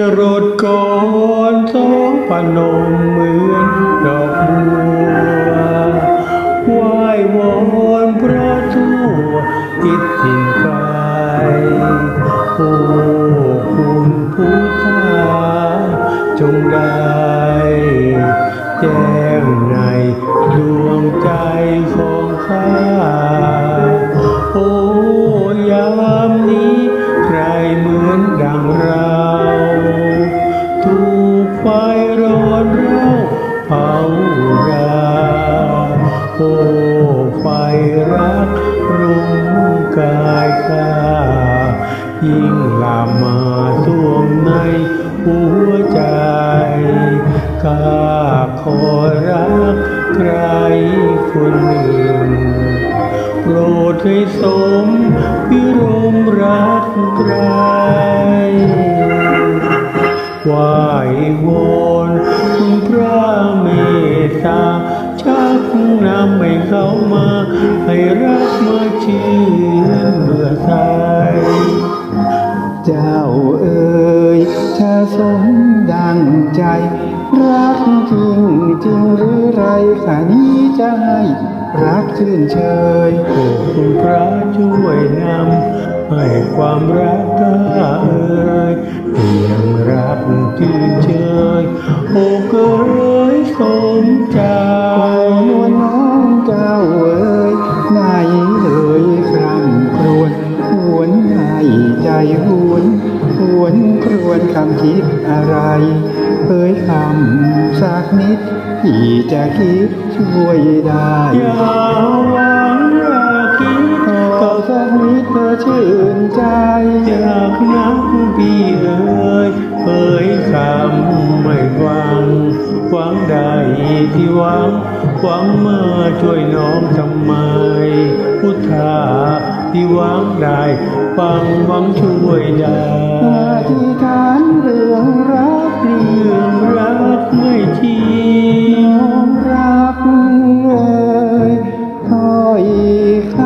จะรดก่อนสองพนมเหมือนดอกบัวไหว้วอนพระทั่วทิศถิ่นไกลโอ้คุณผู้ทาจงได้แจ้งในดวงใจของข้า กายข้ายิ่งลามมาท่วมในหัวใจข้าขอรักใครคนหนึ่งโปรดให้สมพิรมรักใครไหว้วนคุณพระเมตตาชักนำให้เขามาให้รักมา ชื่นเบื่อไทยเจ้าเอ๋ยถ้าสมดังใจ รักจริงจริงหรือไรขานี้จะให้รักชื่นเชยโอ้คุณพระช่วยนำให้ความรักข้าเอ่ยเพียงรั หวนหวนครวญคำคิดอะไรเอ่ยคำสักนิดที่จะคิดช่วยได้อย่าหวังอย่าคิดขอสักนิดเธอชื่นใจอยากนักพี่เอ่ยเอ่ยคำไม่ฟังหวังใดที่หวังหวังมาช่วยน้องทำไมพุทธา ที่หวังได้ฟังหวังช่วยได้อธิษฐานเรื่องรักเรื่องรักไม่ทีน้อมรับเอ่ยถ้อยค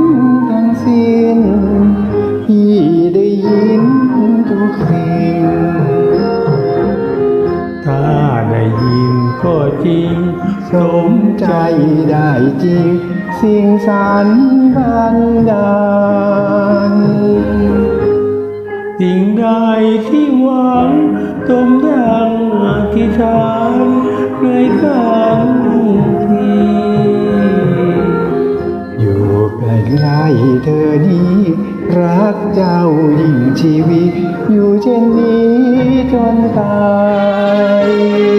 ำทั้งสิ้นที่ได้ยินทุกสิ่งถ้าได้ยินก็จริงสมใจได้จริง สิ่งสารบันดาลสิ่งใดที่หวังสมดังอธิษฐานในกันทีอยู่ใกล้ๆเธอนี้ รักเจ้ายิ่งชีวิต อยู่เช่นนี้จนตาย